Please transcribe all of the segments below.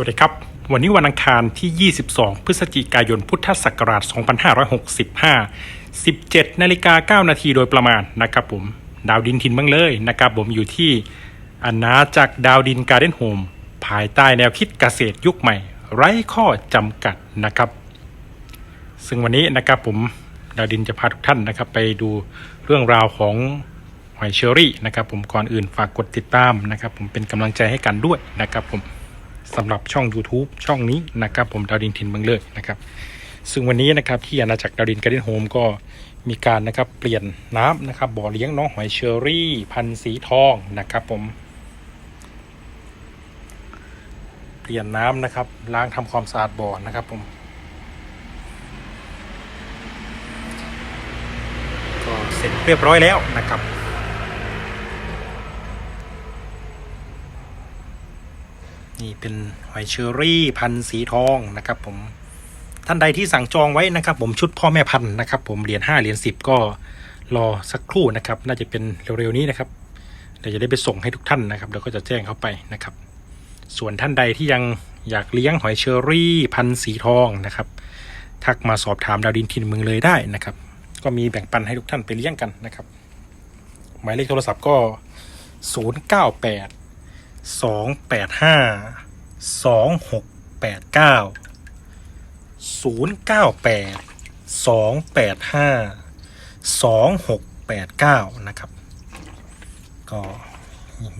วัสดีครับ วันนี้วันอังคารที่ 22 พฤศจิกายน พุทธศักราช 2565 17นาฬิกา9นาทีโดยประมาณนะครับผม ดาวดินทินเมืองเลยนะครับผมอยู่ที่อาณาจักรดาวดินการ์เด้นโฮมภายใต้แนวคิดเกษตรยุคใหม่ ไร้ข้อจำกัดนะครับ ซึ่งวันนี้นะครับผมดาวดินจะพาทุกท่านนะครับไปดูเรื่องราวของหอยเชอรี่นะครับผมก่อนอื่นฝากกดติดตามนะครับผมเป็นกำลังใจให้กันด้วยนะครับผม สำหรับช่อง YouTube ช่องนี้นะครับผมดาวดินทินเมืองเลยนะครับ ซึ่งวันนี้นะครับที่อาณาจักรดาวดินการ์เด้นโฮมก็มีการนะครับเปลี่ยนน้ำนะครับบ่อเลี้ยงน้องหอยเชอรี่ พันธุ์สีทองนะครับผม เปลี่ยนน้ำนะครับล้างทำความสะอาดบ่อนะครับผมก็เสร็จเรียบร้อยแล้วนะครับ นี่เป็นหอยเชอรี่พันธุ์สีทองนะครับผมท่านใดที่สั่งจองไว้นะครับ ผมชุดพ่อแม่พันธุ์นะครับ ผมเหรียญห้าเหรียญสิบก็รอสักครู่นะครับ น่าจะเป็นเร็วๆนี้นะครับเดี๋ยวจะได้ไปส่งให้ทุกท่านนะครับเดี๋ยวก็จะแจ้งเข้าไปนะครับ ส่วนท่านใดที่ยังอยากเลี้ยงหอยเชอรี่พันธุ์สีทองนะครับ ทักมาสอบถามดาวดินทินเมืองเลยได้นะครับ ก็มีแบ่งปันให้ทุกท่านไปเลี้ยงกันนะครับ หมายเลขโทรศัพท์ก็ 0 9 8 2 8 5 2 6 8 9 0 9 8 2 8 5 2 6 8 9นะครับ ก็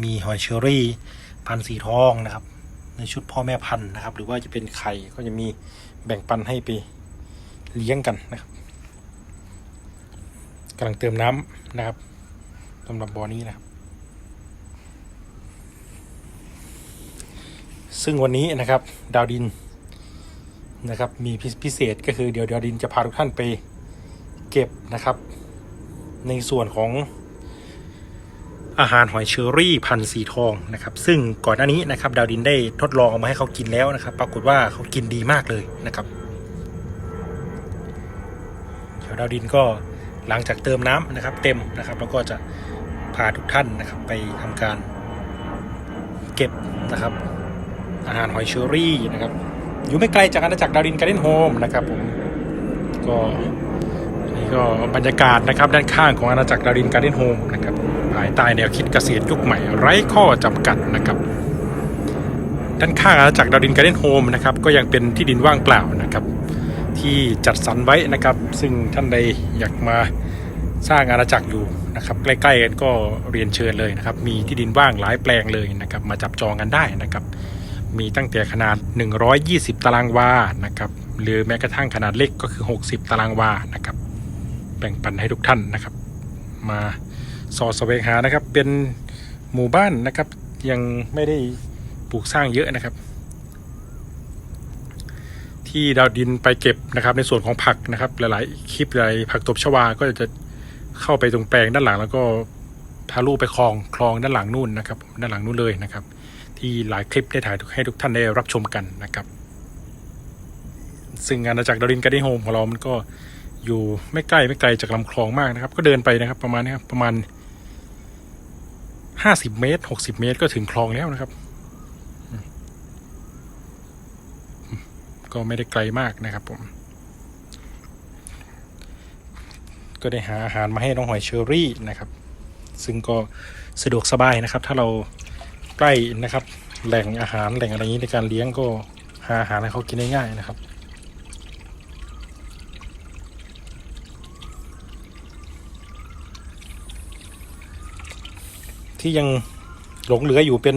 มีหอยเชอรี่พันสีทองนะครับ ในชุดพ่อแม่พันธุ์นะครับ หรือว่าจะเป็นไข่ก็จะมีแบ่งปันให้ไปเลี้ยงกันนะครับกำลังเติมน้ำนะครับสำหรับบ่อนี้นะครับ ซึ่งวันนี้นะครับดาวดินนะครับมีพิเศษก็คือเดี๋ยวดาวดินจะพาทุกท่านไปเก็บนะครับ ในส่วนของอาหารหอยเชอรี่พันสีทองนะครับ ซึ่งก่อนหน้านี้นะครับ ดาวดินได้ทดลองเอามาให้เขากินแล้วนะครับ ปรากฏว่าเขากินดีมากเลยนะครับเดี๋ยวดาวดินก็หลังจากเติมน้ำนะครับ เต็มนะครับ แล้วก็จะพาทุกท่านนะครับไปทำการเก็บนะครับ อาหารหอยเชอรี่นะครับ อยู่ไม่ไกลจากอาณาจักรดาวินการ์เด้นโฮมนะครับผมก็นี่ก็บรรยากาศนะครับด้านข้างของอาณาจักรดาวินการ์เด้นโฮมนะครับภายใต้แนวคิดเกษตรยุคใหม่ไร้ข้อจำกัดนะครับด้านข้างอาณาจักรดาวินการ์เด้นโฮมนะครับก็ยังเป็นที่ดินว่างเปล่านะครับ ที่จัดสรรไว้นะครับ ซึ่งท่านใดอยากมาสร้างอาณาจักรอยู่นะครับใกล้ๆกันก็เรียนเชิญเลยนะครับ มีที่ดินว่างหลายแปลงเลยนะครับ มาจับจองกันได้นะครับ มีตั้งแต่ขนาด 120 ตารางวานะครับหรือแม้กระทั่งขนาดเล็กก็คือ 60 ตารางวานะครับแบ่งปันให้ทุกท่านนะครับ มาสอดแสวงหานะครับ เป็นหมู่บ้านนะครับ ยังไม่ได้ปลูกสร้างเยอะนะครับ ที่ดาวดินไปเก็บนะครับ ในส่วนของผักนะครับ หลายๆคลิปหลายผักตบชวาก็จะเข้าไปตรงแปลงด้านหลังแล้วก็ทะลุไปคลองคลองด้านหลังนู่นนะครับ ด้านหลังนู่นเลยนะครับ ที่หลายคลิปได้ถ่ายให้ทุกท่านได้รับชมกันนะครับ ซึ่งอาณาจักรดาวดินการ์เด้นโฮมของเรามันก็อยู่ไม่ใกล้ไม่ไกลจากลำคลองมากนะครับ ก็เดินไปนะครับ ประมาณนี้ครับประมาณห้าสิบเมตรหกสิบเมตรก็ถึงคลองแล้วนะครับ ก็ไม่ได้ไกลมากนะครับผม ก็ได้หาอาหารมาให้น้องหอยเชอรี่นะครับ ซึ่งก็สะดวกสบายนะครับ ถ้าเรา ใกล้นะครับ แหล่งอาหารแหล่งอะไรนี้ในการเลี้ยงก็หาอาหารให้เขากินได้ง่ายนะครับที่ยังหลงเหลืออยู่เป็น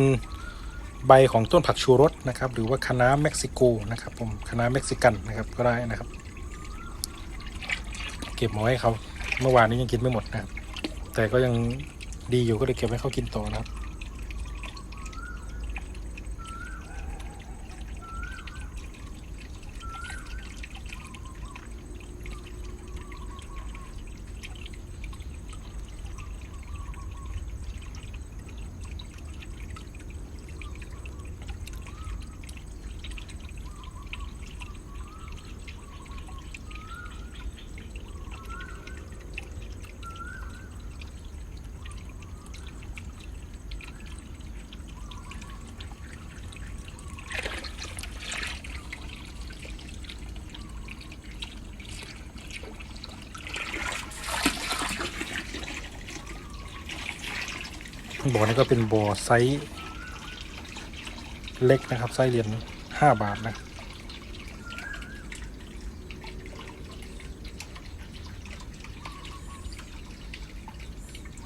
ใบของต้นผักชูรสนะครับ หรือว่าคะน้าเม็กซิโกนะครับ ผมคะน้าเม็กซิกันนะครับก็ได้นะครับ เก็บมาไว้ให้เขาเมื่อวานนี้ยังกินไม่หมดนะครับ แต่ก็ยังดีอยู่ก็เลยเก็บไว้เขากินต่อนะครับ บ่อนี้ก็เป็นบ่อไซส์เล็กนะครับไซส์เหรียญห้าบาทนะ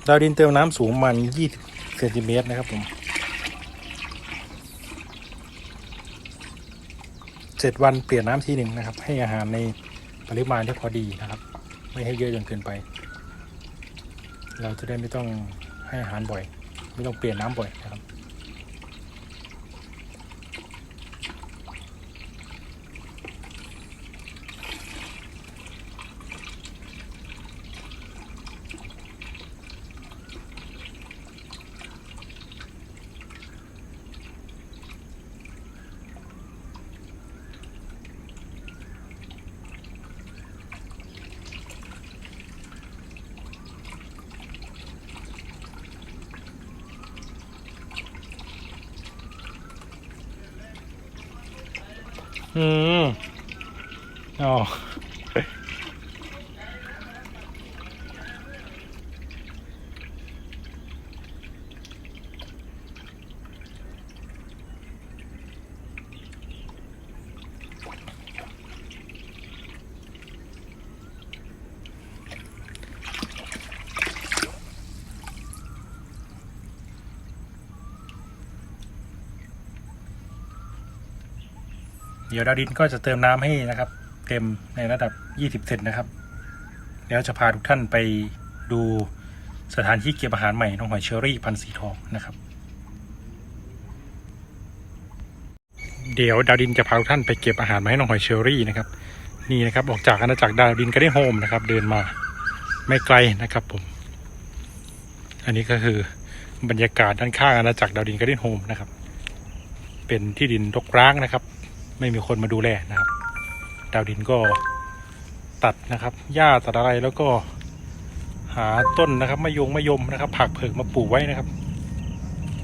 ดาวดินเติมน้ำสูงประมาณ20เซนติเมตรนะครับผม เจ็ดวันเปลี่ยนน้ำทีหนึ่งนะครับ ให้อาหารในปริมาณที่พอดีนะครับ ไม่ให้เยอะจนเกินไป เราจะได้ไม่ต้องให้อาหารบ่อย ไม่ต้องเปลี่ยนน้ำบ่อยนะครับ อืมอ๋อ เดี๋ยวดาวดินก็จะเติมน้ำให้นะครับ เต็มในระดับ 20 เซนนะครับ แล้วจะพาทุกท่านไปดูสถานที่เก็บอาหารใหม่น้องหอยเชอรี่พันสีทองนะครับ เดี๋ยวดาวดินจะพาทุกท่านไปเก็บอาหารมาให้น้องหอยเชอรี่นะครับ นี่นะครับออกจากอาณาจักรดาวดินก็ได้โฮมนะครับ เดินมาไม่ไกลนะครับผม อันนี้ก็คือบรรยากาศด้านข้างอาณาจักรดาวดินก็ได้โฮมนะครับ เป็นที่ดินรกร้างนะครับ ไม่มีคนมาดูแลนะครับ ดาวดินก็ตัดนะครับหญ้าตัดอะไรแล้วก็หาต้นนะครับมะยงมะยมนะครับ ผักเผือกมาปลูกไว้นะครับ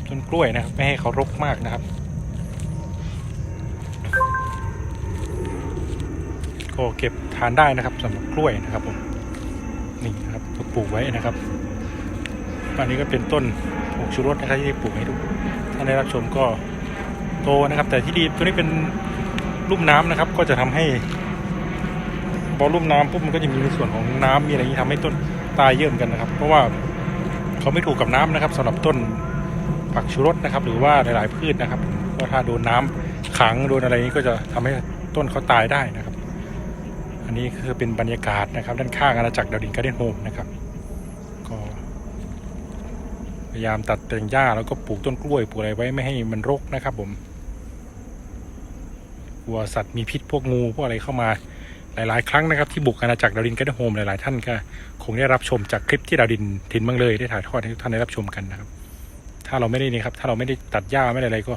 ต้นกล้วยนะครับ ไม่ให้เขารกมากนะครับ ก็เก็บทานได้นะครับสำหรับกล้วยนะครับผมนี่นะครับก็ปลูกไว้นะครับอันนี้ก็เป็นต้นผงชูรสนะครับที่ได้ปลูกให้ดูถ้าได้รับชมก็โตนะครับ แต่ที่ดีตัวนี้เป็น ลุ่มน้ำนะครับ ก็จะทำให้พอลุ่มน้ำปุ๊บมันก็จะมีในส่วนของน้ำมีอะไรที่ทำให้ต้นตายเยอะเหมือนกันนะครับ เพราะว่าเขาไม่ถูกกับน้ำนะครับสำหรับต้นผักชูรสนะครับ หรือว่าหลาย ๆ พืชนะครับเพราะถ้าโดนน้ำขังโดนอะไรนี้ก็จะทำให้ต้นเขาตายได้นะครับ อันนี้คือเป็นบรรยากาศนะครับ ด้านข้างอาณาจักรดาวดินการ์เด้นโฮมนะครับก็พยายามตัดแต่งหญ้าแล้วก็ปลูกต้นกล้วยปลูกอะไรไว้ไม่ให้มันรกนะครับผม ลัวสัตว์มีพิษพวกงูพวกอะไรเข้ามาหลายๆ ครั้งนะครับที่บุกอาณาจักรดาวดินการ์เด้นโฮมหลาย ๆ ท่านก็คงได้รับชมจากคลิปที่ดาวดินทินบังเลยได้ถ่ายทอดให้ทุกท่านได้รับชมกันนะครับ ถ้าเราไม่ได้นี่ครับ ถ้าเราไม่ได้ตัดหญ้าไม่ได้อะไรก็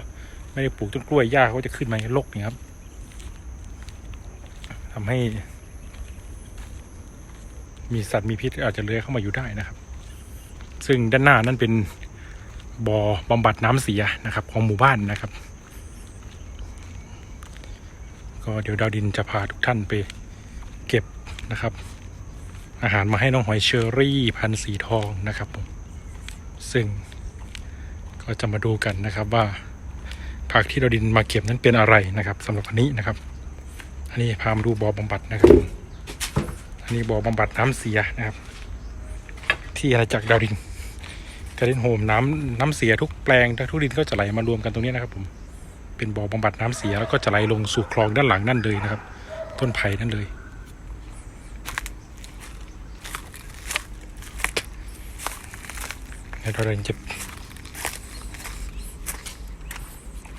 ไม่ได้ปลูกต้นกล้วยหญ้าเขาก็จะขึ้นมาให้รกนี่ครับทำให้ มีสัตว์มีพิษอาจจะเลื้อยเข้ามาอยู่ได้นะครับ ซึ่งด้านหน้านั่นเป็นบ่อบำบัดน้ำเสียนะครับ ของหมู่บ้านนะครับ ก็เดี๋ยวดาวดินจะพาทุกท่านไปเก็บนะครับ อาหารมาให้น้องหอยเชอรี่พันสีทองนะครับผมซึ่งก็จะมาดูกันนะครับว่าผักที่ดาวดินมาเก็บนั้นเป็นอะไรนะครับสำหรับวันนี้นะครับ อันนี้พามาดูบ่อบำบัดนะครับผมอันนี้บ่อบำบัดน้ำเสียนะครับ ที่อาณาจักรดาวดินการเล่นโฮมน้ำน้ำเสียทุกแปลงทุกดินก็จะไหลมารวมกันตรงนี้นะครับผม เป็นบ่อบำบัดน้ำเสียแล้วก็จะไหลลงสู่คลองด้านหลังนั่นเลยนะครับ ต้นไผ่นั่นเลย แล้วเราเดินจ็บ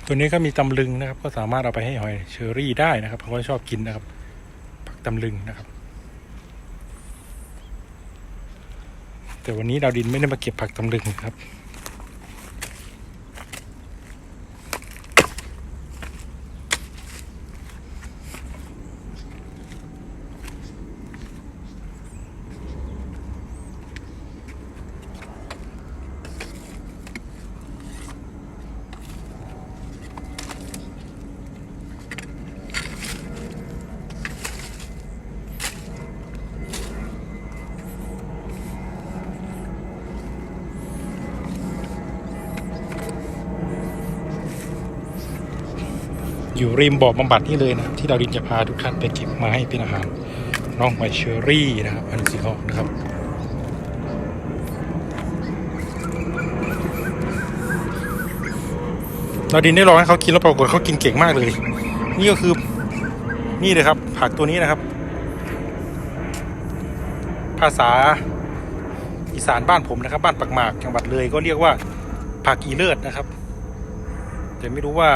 ตัวนี้ก็มีตำลึงนะครับ ก็สามารถเอาไปให้หอยเชอรี่ได้นะครับเพราะว่าชอบกินนะครับผักตำลึงนะครับ แต่วันนี้ดาวดินไม่ได้มาเก็บผักตำลึงครับ อยู่ริมบ่อบำบัดนี่เลยนะครับที่ดาวดินจะพาทุกท่านไปเก็บมาให้เป็นอาหารน้องหอยเชอรี่นะครับพันธุ์สีทองนะครับดาวดินได้ลองให้เขากินแล้วปรากฏเขากินเก่งมากเลย นี่ก็คือนี่เลยครับ ผักตัวนี้นะครับ ภาษาอีสานบ้านผมนะครับ บ้านปักหมากจังหวัดเลยก็เรียกว่าผักอีเลิศนะครับ แต่ไม่รู้ว่า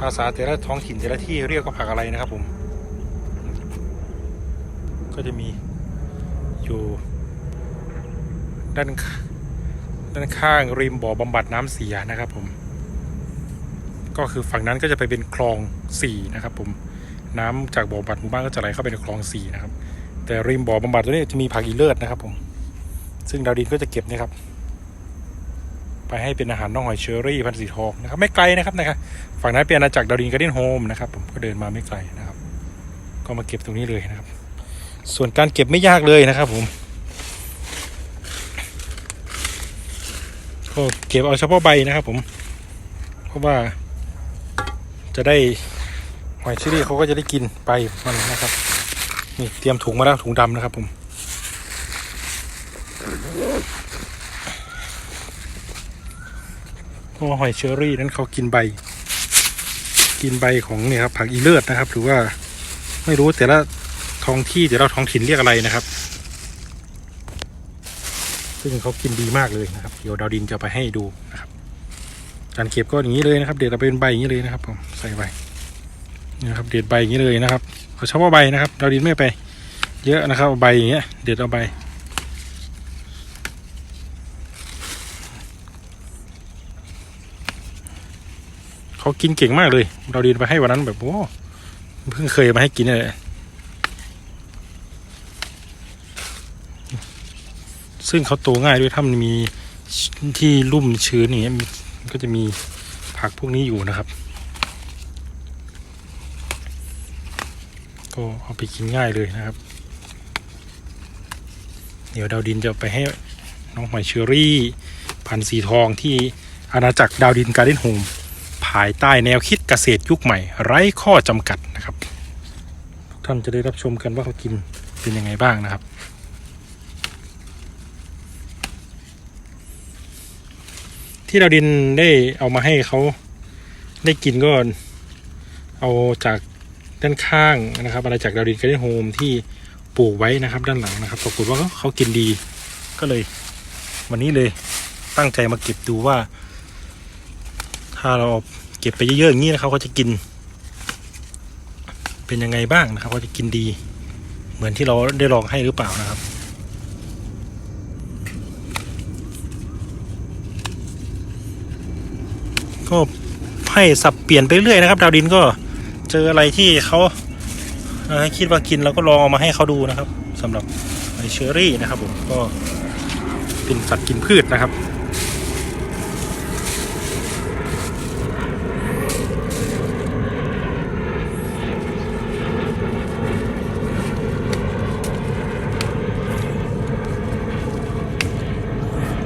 ภาษาแต่ละท้องถิ่นแต่ละที่เรียกว่าผักอะไรนะครับผม ก็จะมีอยู่ด้านด้านข้างริมบ่อบำบัดน้ำเสียนะครับผม ก็คือฝั่งนั้นก็จะไปเป็นคลองสี่นะครับผมน้ำจากบ่อบำบัดหมู่บ้านก็จะไหลเข้าไปในคลองสี่นะครับ แต่ริมบ่อบำบัดตัวนี้จะมีผักอีเลิศนะครับผม ซึ่งดาวดินก็จะเก็บนะครับ ไปให้เป็นอาหารน้องหอยเชอรี่พันธุ์สีทองนะครับไม่ไกลนะครับนะครับฝั่งนั้นเป็นอาณาจักรดาวดินการ์เด้นโฮมนะครับผมก็เดินมาไม่ไกลนะครับ ก็มาเก็บตรงนี้เลยนะครับ ส่วนการเก็บไม่ยากเลยนะครับผมก็เก็บเอาเฉพาะใบนะครับผม เพราะว่า จะได้หอยเชอรี่เขาก็จะได้กินใบมันนะครับนี่เตรียมถุงมาแล้วถุงดำนะครับผม เพราะว่าหอยเชอรี่นั้นเขากินใบ กินใบของเนี่ยครับผักอีเลือดนะครับ หรือว่าไม่รู้แต่ละท้องที่แต่ละท้องถิ่นเรียกอะไรนะครับ ซึ่งเขากินดีมากเลยนะครับเดี๋ยวดาวดินจะไปให้ดูนะครับการเก็บก็อย่างนี้เลยนะครับ เด็ดเอาไปเป็นใบอย่างนี้เลยนะครับผมใส่ใบนะครับ เด็ดใบอย่างนี้เลยนะครับเอาเฉพาะใบนะครับ ดาวดินไม่ไป เยอะนะครับใบอย่างเงี้ย เด็ดเอาใบ เขากินเก่งมากเลย เราดีนไปให้วันนั้นแบบโอ้เพิ่งเคยมาให้กินเลยซึ่งเขาโตง่ายด้วยถ้ามันมีที่ลุ่มชื้นอย่างเงี้ยก็จะมีผักพวกนี้อยู่นะครับ ก็เอาไปกินง่ายเลยนะครับ เดี๋ยวดาวดินจะไปให้น้องหอยเชอรี่ พันธุ์สีทองที่อาณาจักรดาวดินการ์เด้นโฮม ภายใต้แนวคิดเกษตรยุคใหม่ ไร้ข้อจำกัดนะครับทุกท่านจะได้รับชมกันว่าเขากินเป็นยังไงบ้างนะครับที่เราดินได้เอามาให้เขาได้กินก็เอาจากด้านข้างนะครับ อะไรจากดาวดินการ์เด้นโฮมที่ปลูกไว้นะครับ ด้านหลังนะครับปรากฏว่าเขากินดีก็เลย วันนี้เลยตั้งใจมาเก็บดูว่า ถ้าเราเก็บไปเยอะๆอย่างนี้นะครับเขาจะกิน เป็นยังไงบ้างนะครับเขาจะกินดี เหมือนที่เราได้ลองให้หรือเปล่านะครับก็ให้สับเปลี่ยนไปเรื่อยนะครับ ดาวดินก็เจออะไรที่เขาคิดว่ากินเราก็ลองเอามาให้เขาดูนะครับสำหรับไอเชอรี่นะครับผมก็เป็นสัตว์กินพืชนะครับ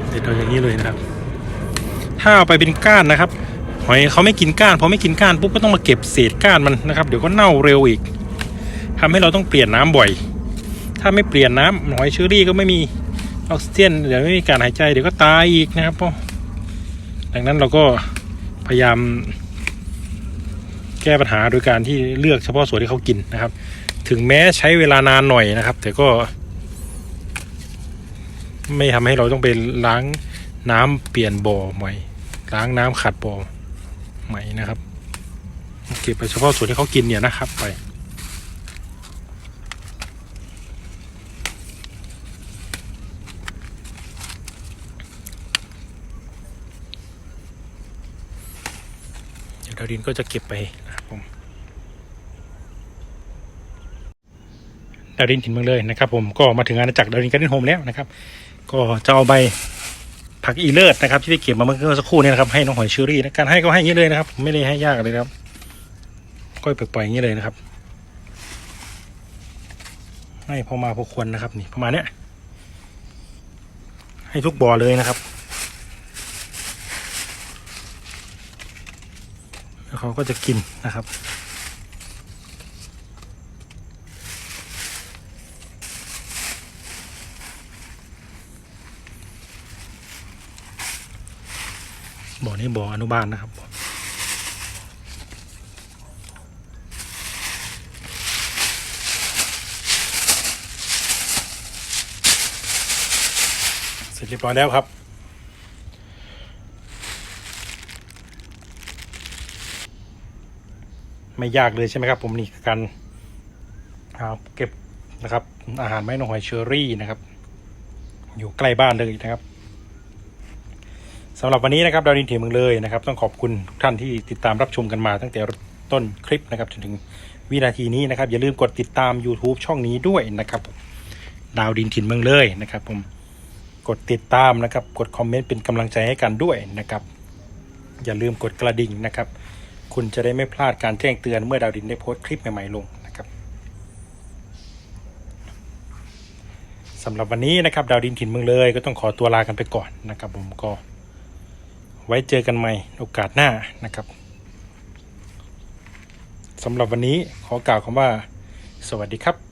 เด็ดเอาอย่าง นี้เลยนะครับ ถ้าเอาไปเป็นก้านนะครับ หอยเขาไม่กินก้านพอไม่กินก้านปุ๊บก็ต้องมาเก็บเศษก้านมันนะครับ เดี๋ยวก็เน่าเร็วอีกทำให้เราต้องเปลี่ยนน้ำบ่อย ถ้าไม่เปลี่ยนน้ำหอยเชอรี่ก็ไม่มีออกซิเจนเดี๋ยวไม่มีการหายใจเดี๋ยวก็ตายอีกนะครับเพราะดังนั้นเราก็พยายามแก้ปัญหาโดยการที่เลือกเฉพาะส่วนที่เขากินนะครับ ถึงแม้ใช้เวลานานหน่อยนะครับ แต่ก็ ไม่ทำให้เราต้องไปล้าง น้ำเปลี่ยนบ่อใหม่ล้างน้ำขัดบ่อใหม่นะครับ เก็บไปเฉพาะส่วนที่เขากินเนี่ยนะครับไปเดี๋ยวดาวดินก็จะเก็บไปนะครับผมดาวดินถิ่นเมืองเลยนะครับ ผมก็มาถึงอาณาจักรดาวดินการ์เด้นโฮมแล้วนะครับ ก็จะเอาใบ ผักอีเลิศนะครับที่ได้เก็บมาเมื่อสักครู่นี้นะครับให้น้องหอยเชอรี่นะการให้ก็ให้อย่างนี้เลยนะครับ ไม่ได้ให้ยากเลยครับก้อยปล่อยๆอย่างนี้เลยนะครับ ให้พอมาพอควรนะครับ นี่ประมาณเนี้ยให้ทุกบ่อเลยนะครับแล้วเขาก็จะกินนะครับ บ่อนี้บ่ออนุบาลนะครับเสร็จเรียบร้อยแล้วครับไม่ยากเลยใช่ไหมครับ ผมนี่การเอาเก็บนะครับ อาหารไม้หนองหอยเชอรี่นะครับ อยู่ใกล้บ้านเลยนะครับ สำหรับวันนี้นะครับดาวดินถีเมืองเลยนะครับ ต้องขอบคุณทุกท่านที่ติดตามรับชมกันมาตั้งแต่ต้นคลิปนะครับจนถึงวินาทีนี้นะครับ อย่าลืมกดติดตาม YouTube ช่องนี้ด้วยนะครับดาวดินถิ่นเมืองเลยนะครับ ผมกดติดตามนะครับ กดคอมเมนต์เป็นกำลังใจให้กันด้วยนะครับ อย่าลืมกดกระดิ่งนะครับ คุณจะได้ไม่พลาดการแจ้งเตือนเมื่อดาวดินได้โพสต์คลิปใหม่ๆลงนะครับสำหรับวันนี้นะครับ ดาวดินถิ่นเมืองเลย ก็ต้องขอตัวลากันไปก่อนนะครับ ผมก็ ไว้เจอกันใหม่โอกาสหน้านะครับสำหรับวันนี้ขอกล่าวคำว่า สวัสดีครับ